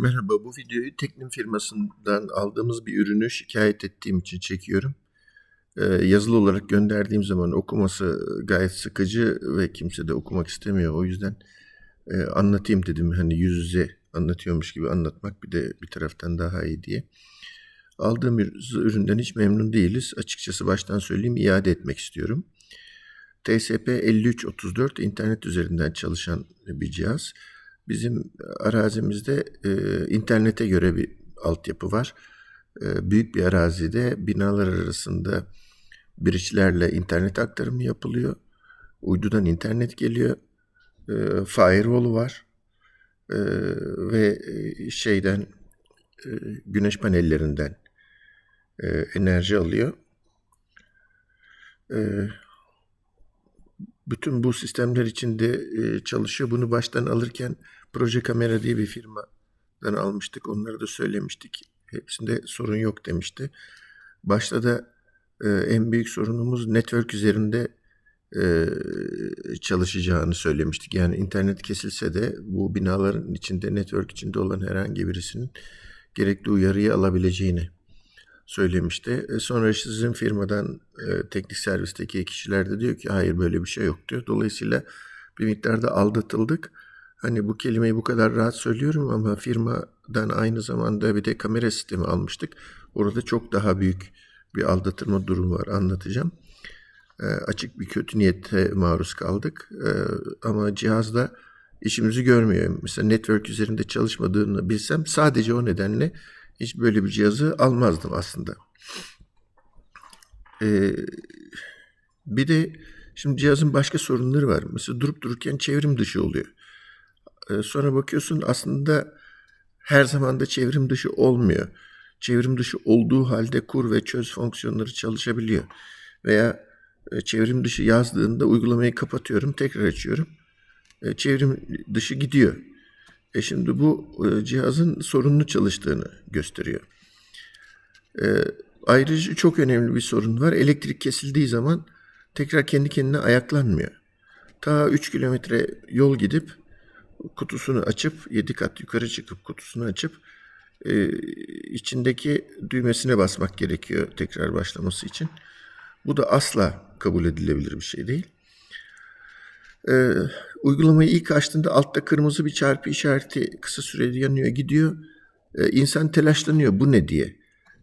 Merhaba, bu videoyu Teknim firmasından aldığımız bir ürünü şikayet ettiğim için çekiyorum. Ee, yazılı olarak gönderdiğim zaman okuması gayet sıkıcı ve kimse de okumak istemiyor. O yüzden e, anlatayım dedim. Hani yüz yüze anlatıyormuş gibi anlatmak bir de bir taraftan daha iyi diye. Aldığım ür- üründen hiç memnun değiliz. Açıkçası baştan söyleyeyim iade etmek istiyorum. TSP 5334 internet üzerinden çalışan bir cihaz. Bizim arazimizde e, internete göre bir altyapı var. E, büyük bir arazide binalar arasında bridge'lerle internet aktarımı yapılıyor. Uydudan internet geliyor. E, firewall'u var. E, ve e, şeyden e, güneş panellerinden e, enerji alıyor. E, bütün bu sistemler içinde e, çalışıyor. Bunu baştan alırken Proje Kamera diye bir firmadan almıştık. Onlara da söylemiştik. Hepsinde sorun yok demişti. Başta da e, en büyük sorunumuz network üzerinde e, çalışacağını söylemiştik. Yani internet kesilse de bu binaların içinde network içinde olan herhangi birisinin gerekli uyarıyı alabileceğini söylemişti. E, sonra sizin firmadan e, teknik servisteki kişiler de diyor ki hayır böyle bir şey yok diyor. Dolayısıyla bir miktarda aldatıldık. Hani bu kelimeyi bu kadar rahat söylüyorum ama firmadan aynı zamanda bir de kamera sistemi almıştık. Orada çok daha büyük bir aldatılma durumu var anlatacağım. E, açık bir kötü niyete maruz kaldık. E, ama cihazda işimizi görmüyor. Mesela network üzerinde çalışmadığını bilsem sadece o nedenle hiç böyle bir cihazı almazdım aslında. Ee, bir de şimdi cihazın başka sorunları var. Mesela durup dururken çevrim dışı oluyor. Ee, sonra bakıyorsun aslında her zaman da çevrim dışı olmuyor. Çevrim dışı olduğu halde kur ve çöz fonksiyonları çalışabiliyor. Veya e, çevrim dışı yazdığında uygulamayı kapatıyorum, tekrar açıyorum. E, çevrim dışı gidiyor. E şimdi bu e, cihazın sorunlu çalıştığını gösteriyor. E, ayrıca çok önemli bir sorun var. Elektrik kesildiği zaman tekrar kendi kendine ayaklanmıyor. Ta 3 kilometre yol gidip kutusunu açıp 7 kat yukarı çıkıp kutusunu açıp e, içindeki düğmesine basmak gerekiyor tekrar başlaması için. Bu da asla kabul edilebilir bir şey değil. Ee, uygulamayı ilk açtığında altta kırmızı bir çarpı işareti kısa sürede yanıyor gidiyor. Ee, insan telaşlanıyor bu ne diye.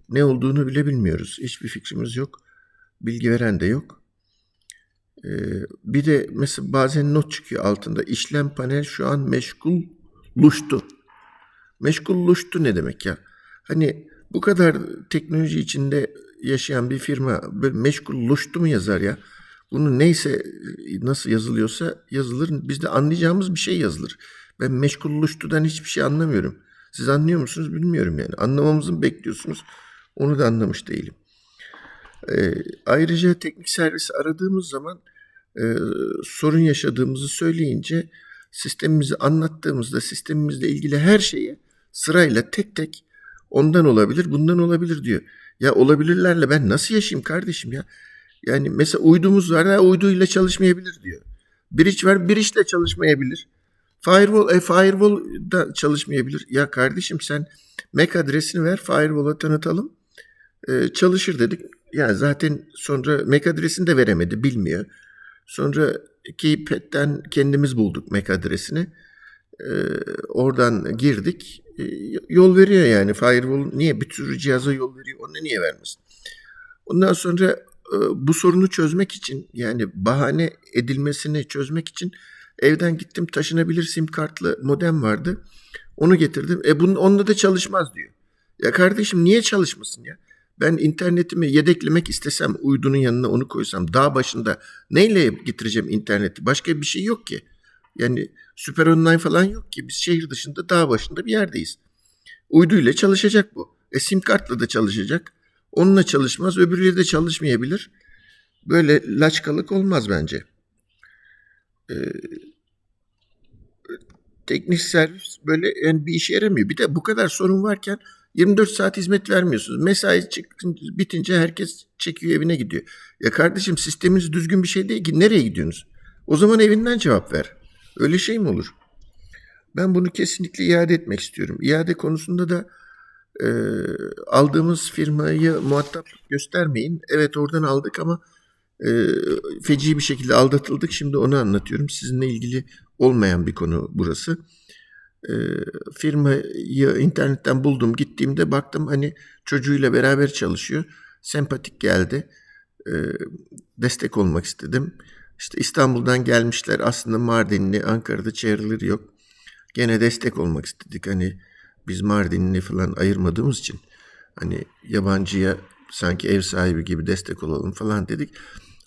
Ne olduğunu bile bilmiyoruz. Hiçbir fikrimiz yok. Bilgi veren de yok. Ee, bir de mesela bazen not çıkıyor altında. İşlem panel şu an meşgulluştu. Meşgulluştu ne demek ya? Hani bu kadar teknoloji içinde yaşayan bir firma böyle meşgulluştu mu yazar ya? Bunu neyse nasıl yazılıyorsa yazılır. Biz de anlayacağımız bir şey yazılır. Ben meşgulluştudan hiçbir şey anlamıyorum. Siz anlıyor musunuz bilmiyorum yani. Anlamamızı mı bekliyorsunuz? Onu da anlamış değilim. Ee, ayrıca teknik servisi aradığımız zaman e, sorun yaşadığımızı söyleyince sistemimizi anlattığımızda sistemimizle ilgili her şeye sırayla tek tek ondan olabilir, bundan olabilir diyor. Ya olabilirlerle ben nasıl yaşayayım kardeşim ya? Yani mesela uydumuz var, ha, uyduyla çalışmayabilir diyor. Bridge var, bridge ile çalışmayabilir. Firewall, e, firewall da çalışmayabilir. Ya kardeşim sen MAC adresini ver, firewall'a tanıtalım. E, çalışır dedik. Ya zaten sonra MAC adresini de veremedi, bilmiyor. Sonra keypad'den kendimiz bulduk MAC adresini. E, oradan girdik. E, yol veriyor yani firewall. Niye? Bir sürü cihaza yol veriyor. Onu niye vermesin? Ondan sonra bu sorunu çözmek için yani bahane edilmesini çözmek için evden gittim taşınabilir sim kartlı modem vardı. Onu getirdim. E bunun onunla da çalışmaz diyor. Ya kardeşim niye çalışmasın ya? Ben internetimi yedeklemek istesem uydunun yanına onu koysam dağ başında neyle getireceğim interneti? Başka bir şey yok ki. Yani süper online falan yok ki. Biz şehir dışında dağ başında bir yerdeyiz. Uyduyla çalışacak bu. E sim kartla da çalışacak. Onunla çalışmaz, öbürüyle de çalışmayabilir. Böyle laçkalık olmaz bence. Ee, teknik servis böyle yani bir işe yaramıyor. Bir de bu kadar sorun varken 24 saat hizmet vermiyorsunuz. Mesai bitince herkes çekiyor evine gidiyor. Ya kardeşim sisteminiz düzgün bir şey değil ki. Nereye gidiyorsunuz? O zaman evinden cevap ver. Öyle şey mi olur? Ben bunu kesinlikle iade etmek istiyorum. İade konusunda da e, aldığımız firmayı muhatap göstermeyin. Evet oradan aldık ama e, feci bir şekilde aldatıldık. Şimdi onu anlatıyorum. Sizinle ilgili olmayan bir konu burası. E, firmayı internetten buldum. Gittiğimde baktım hani çocuğuyla beraber çalışıyor. Sempatik geldi. E, destek olmak istedim. İşte İstanbul'dan gelmişler. Aslında Mardinli, Ankara'da çevreleri yok. Gene destek olmak istedik. Hani biz Mardinli falan ayırmadığımız için hani yabancıya sanki ev sahibi gibi destek olalım falan dedik.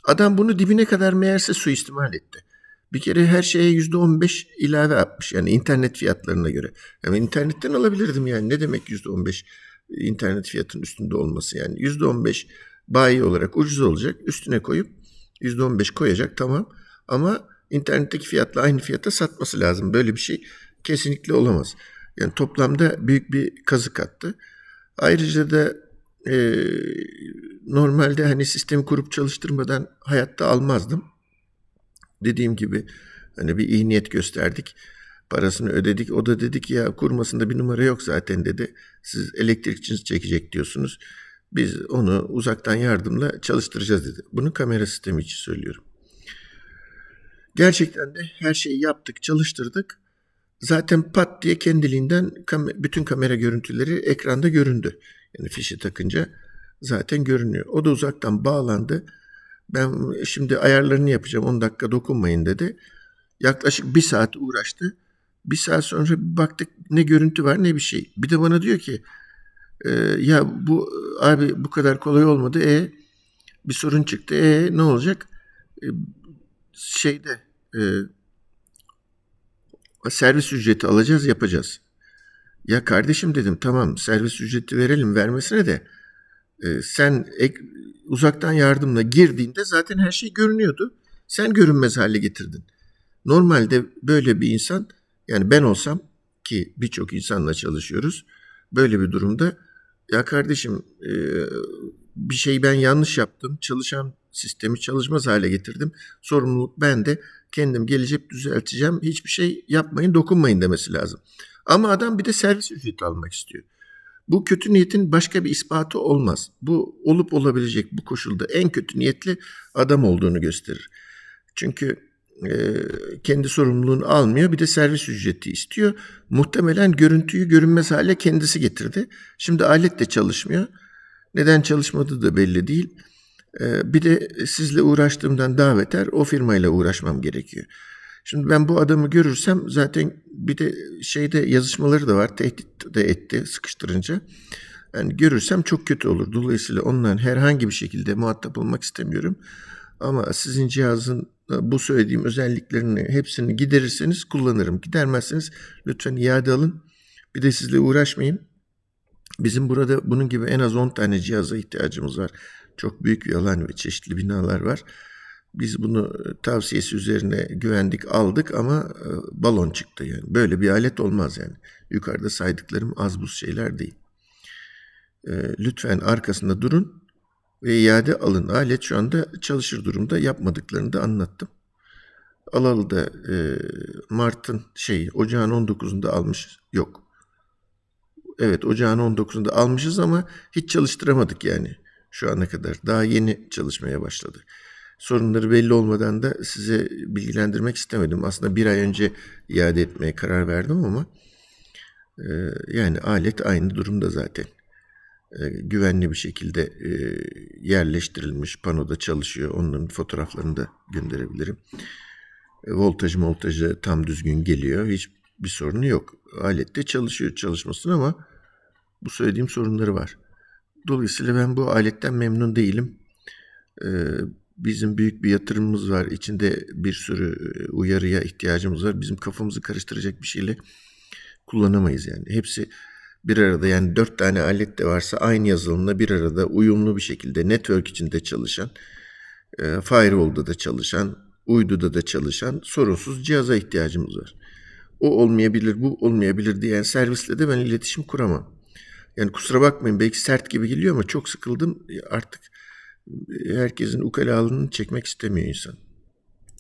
Adam bunu dibine kadar meğerse suistimal etti. Bir kere her şeye yüzde on beş ilave yapmış yani internet fiyatlarına göre. Yani internetten alabilirdim yani ne demek yüzde on beş internet fiyatının üstünde olması yani yüzde on beş bayi olarak ucuz olacak üstüne koyup yüzde on beş koyacak tamam ama internetteki fiyatla aynı fiyata satması lazım. Böyle bir şey kesinlikle olamaz. Yani toplamda büyük bir kazık attı. Ayrıca da e, normalde hani sistemi kurup çalıştırmadan hayatta almazdım. Dediğim gibi hani bir iyi niyet gösterdik. Parasını ödedik. O da dedik ya kurmasında bir numara yok zaten dedi. Siz elektrikçiniz çekecek diyorsunuz. Biz onu uzaktan yardımla çalıştıracağız dedi. Bunu kamera sistemi için söylüyorum. Gerçekten de her şeyi yaptık, çalıştırdık. Zaten pat diye kendiliğinden kam- bütün kamera görüntüleri ekranda göründü. Yani fişi takınca zaten görünüyor. O da uzaktan bağlandı. Ben şimdi ayarlarını yapacağım 10 dakika dokunmayın dedi. Yaklaşık bir saat uğraştı. Bir saat sonra bir baktık ne görüntü var ne bir şey. Bir de bana diyor ki e, ya bu abi bu kadar kolay olmadı. E bir sorun çıktı. E ne olacak? E, şeyde e, servis ücreti alacağız yapacağız. Ya kardeşim dedim tamam servis ücreti verelim vermesine de e, sen ek, uzaktan yardımla girdiğinde zaten her şey görünüyordu. Sen görünmez hale getirdin. Normalde böyle bir insan yani ben olsam ki birçok insanla çalışıyoruz böyle bir durumda ya kardeşim e, bir şey ben yanlış yaptım çalışan sistemi çalışmaz hale getirdim sorumluluk bende kendim gelecek düzelteceğim hiçbir şey yapmayın dokunmayın demesi lazım. Ama adam bir de servis ücreti almak istiyor. Bu kötü niyetin başka bir ispatı olmaz. Bu olup olabilecek bu koşulda en kötü niyetli adam olduğunu gösterir. Çünkü e, kendi sorumluluğunu almıyor bir de servis ücreti istiyor. Muhtemelen görüntüyü görünmez hale kendisi getirdi. Şimdi alet de çalışmıyor. Neden çalışmadığı da belli değil. E, bir de sizle uğraştığımdan daha beter o firmayla uğraşmam gerekiyor. Şimdi ben bu adamı görürsem zaten bir de şeyde yazışmaları da var. Tehdit de etti sıkıştırınca. Yani görürsem çok kötü olur. Dolayısıyla onların herhangi bir şekilde muhatap olmak istemiyorum. Ama sizin cihazın bu söylediğim özelliklerini hepsini giderirseniz kullanırım. Gidermezseniz lütfen iade alın. Bir de sizle uğraşmayın. Bizim burada bunun gibi en az 10 tane cihaza ihtiyacımız var. Çok büyük bir alan ve çeşitli binalar var. Biz bunu tavsiyesi üzerine güvendik aldık ama e, balon çıktı yani. Böyle bir alet olmaz yani. Yukarıda saydıklarım az buz şeyler değil. E, lütfen arkasında durun ve iade alın. Alet şu anda çalışır durumda yapmadıklarını da anlattım. Alalı da e, Mart'ın şey ocağın 19'unda almış yok. Evet ocağın 19'unda almışız ama hiç çalıştıramadık yani şu ana kadar. Daha yeni çalışmaya başladı sorunları belli olmadan da size bilgilendirmek istemedim. Aslında bir ay önce iade etmeye karar verdim ama e, yani alet aynı durumda zaten. E, güvenli bir şekilde e, yerleştirilmiş panoda çalışıyor. Onların fotoğraflarını da gönderebilirim. E, voltajı voltajı tam düzgün geliyor. Hiç bir sorunu yok. Alette çalışıyor çalışmasın ama bu söylediğim sorunları var. Dolayısıyla ben bu aletten memnun değilim. Ee, bizim büyük bir yatırımımız var. İçinde bir sürü e, uyarıya ihtiyacımız var. Bizim kafamızı karıştıracak bir şeyle kullanamayız yani. Hepsi bir arada yani dört tane alet de varsa aynı yazılımla bir arada uyumlu bir şekilde network içinde çalışan, e, firewall'da da çalışan, uyduda da çalışan sorunsuz cihaza ihtiyacımız var. O olmayabilir, bu olmayabilir diyen servisle de ben iletişim kuramam. Yani kusura bakmayın belki sert gibi geliyor ama çok sıkıldım artık herkesin ukalalığını çekmek istemiyor insan.